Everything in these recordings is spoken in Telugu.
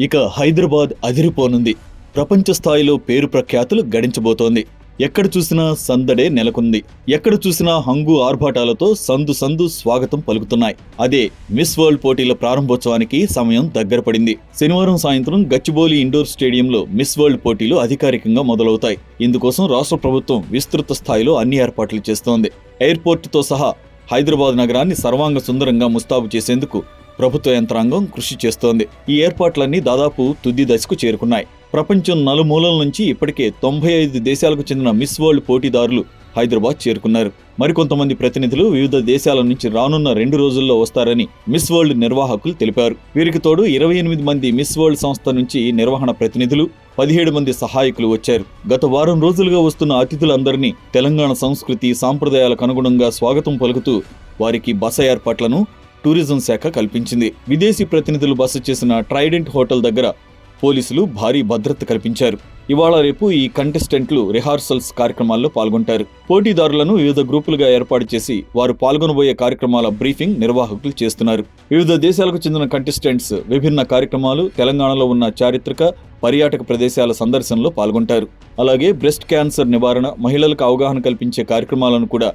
ఇక హైదరాబాద్ అదిరిపోనుంది. ప్రపంచ స్థాయిలో పేరు ప్రఖ్యాతులు గడించబోతోంది. ఎక్కడ చూసినా సందడే నెలకొంది. ఎక్కడ చూసినా హంగు ఆర్భాటాలతో సందు సందు స్వాగతం పలుకుతున్నాయి. అదే మిస్ వరల్డ్ పోటీల ప్రారంభోత్సవానికి సమయం దగ్గర పడింది. శనివారం సాయంత్రం గచ్చిబౌలి ఇండోర్ స్టేడియంలో మిస్ వరల్డ్ పోటీలు అధికారికంగా మొదలవుతాయి. ఇందుకోసం రాష్ట్ర ప్రభుత్వం విస్తృత స్థాయిలో అన్ని ఏర్పాట్లు చేస్తోంది. ఎయిర్పోర్టుతో సహా హైదరాబాద్ నగరాన్ని సర్వాంగ సుందరంగా ముస్తాబు చేసేందుకు ప్రభుత్వ యంత్రాంగం కృషి చేస్తోంది. ఈ ఏర్పాట్లన్నీ దాదాపు తుది దశకు చేరుకున్నాయి. ప్రపంచం నలుమూలల నుంచి ఇప్పటికే తొంభై ఐదు దేశాలకు చెందిన మిస్ వరల్డ్ పోటీదారులు హైదరాబాద్ చేరుకున్నారు. మరికొంతమంది ప్రతినిధులు వివిధ దేశాల నుంచి రానున్న రెండు రోజుల్లో వస్తారని మిస్ వరల్డ్ నిర్వాహకులు తెలిపారు. వీరికి తోడు ఇరవై ఎనిమిది మంది మిస్ వరల్డ్ సంస్థ నుంచి నిర్వహణ ప్రతినిధులు పదిహేడు మంది సహాయకులు వచ్చారు. గత వారం రోజులుగా వస్తున్న అతిథులందరినీ తెలంగాణ సంస్కృతి సాంప్రదాయాలకు అనుగుణంగా స్వాగతం పలుకుతూ వారికి బస ఏర్పాట్లను టూరిజం శాఖ కల్పించింది. విదేశీ ప్రతినిధులు బస చేసిన ట్రైడెంట్ హోటల్ దగ్గర పోలీసులు భారీ భద్రత కల్పించారు. ఇవాళ రేపు ఈ కంటెస్టెంట్లు రిహార్సల్స్ కార్యక్రమాల్లో పాల్గొంటారు. పోటీదారులను వివిధ గ్రూపులుగా ఏర్పాటు చేసి వారు పాల్గొనబోయే కార్యక్రమాల బ్రీఫింగ్ నిర్వాహకులు చేస్తున్నారు. వివిధ దేశాలకు చెందిన కంటెస్టెంట్స్ విభిన్న కార్యక్రమాలు తెలంగాణలో ఉన్న చారిత్రక పర్యాటక ప్రదేశాల సందర్శనలో పాల్గొంటారు. అలాగే బ్రెస్ట్ క్యాన్సర్ నివారణ మహిళలకు అవగాహన కల్పించే కార్యక్రమాలను కూడా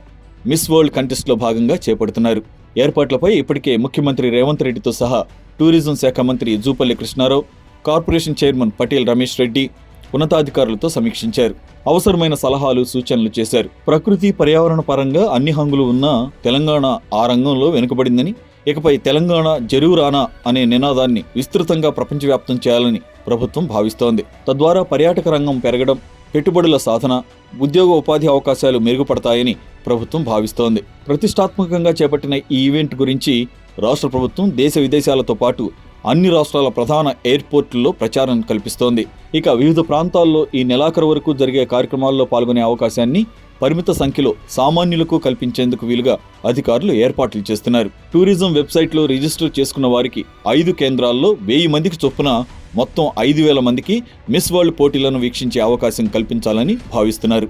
మిస్ వరల్డ్ కంటెస్ట్లో భాగంగా చేపడుతున్నారు. ఏర్పాట్లపై ఇప్పటికే ముఖ్యమంత్రి రేవంత్ రెడ్డితో సహా టూరిజం శాఖ మంత్రి జూపల్లి కృష్ణారావు కార్పొరేషన్ చైర్మన్ పటేల్ రమేష్ రెడ్డి ఉన్నతాధికారులతో సమీక్షించారు. అవసరమైన సలహాలు సూచనలు చేశారు. ప్రకృతి పర్యావరణ పరంగా అన్ని హంగులు ఉన్నా తెలంగాణ ఆ రంగంలో వెనుకబడిందని ఇకపై తెలంగాణ జరూరానా అనే నినాదాన్ని విస్తృతంగా ప్రపంచవ్యాప్తం చేయాలని ప్రభుత్వం భావిస్తోంది. తద్వారా పర్యాటక రంగం పెరగడం పెట్టుబడుల సాధన ఉద్యోగ ఉపాధి అవకాశాలు మెరుగుపడతాయని ప్రభుత్వం భావిస్తోంది. ప్రతిష్టాత్మకంగా చేపట్టిన ఈ ఈవెంట్ గురించి రాష్ట్ర ప్రభుత్వం దేశ విదేశాలతో పాటు అన్ని రాష్ట్రాల ప్రధాన ఎయిర్పోర్టుల్లో ప్రచారం కల్పిస్తోంది. ఇక వివిధ ప్రాంతాల్లో ఈ నెలాఖరు వరకు జరిగే కార్యక్రమాల్లో పాల్గొనే అవకాశాన్ని పరిమిత సంఖ్యలో సామాన్యులకు కల్పించేందుకు వీలుగా అధికారులు ఏర్పాట్లు చేస్తున్నారు. టూరిజం వెబ్సైట్లో రిజిస్టర్ చేసుకున్న వారికి ఐదు కేంద్రాల్లో వెయ్యి మందికి చొప్పున మొత్తం ఐదు వేల మందికి మిస్ వరల్డ్ పోటీలను వీక్షించే అవకాశం కల్పించాలని భావిస్తున్నారు.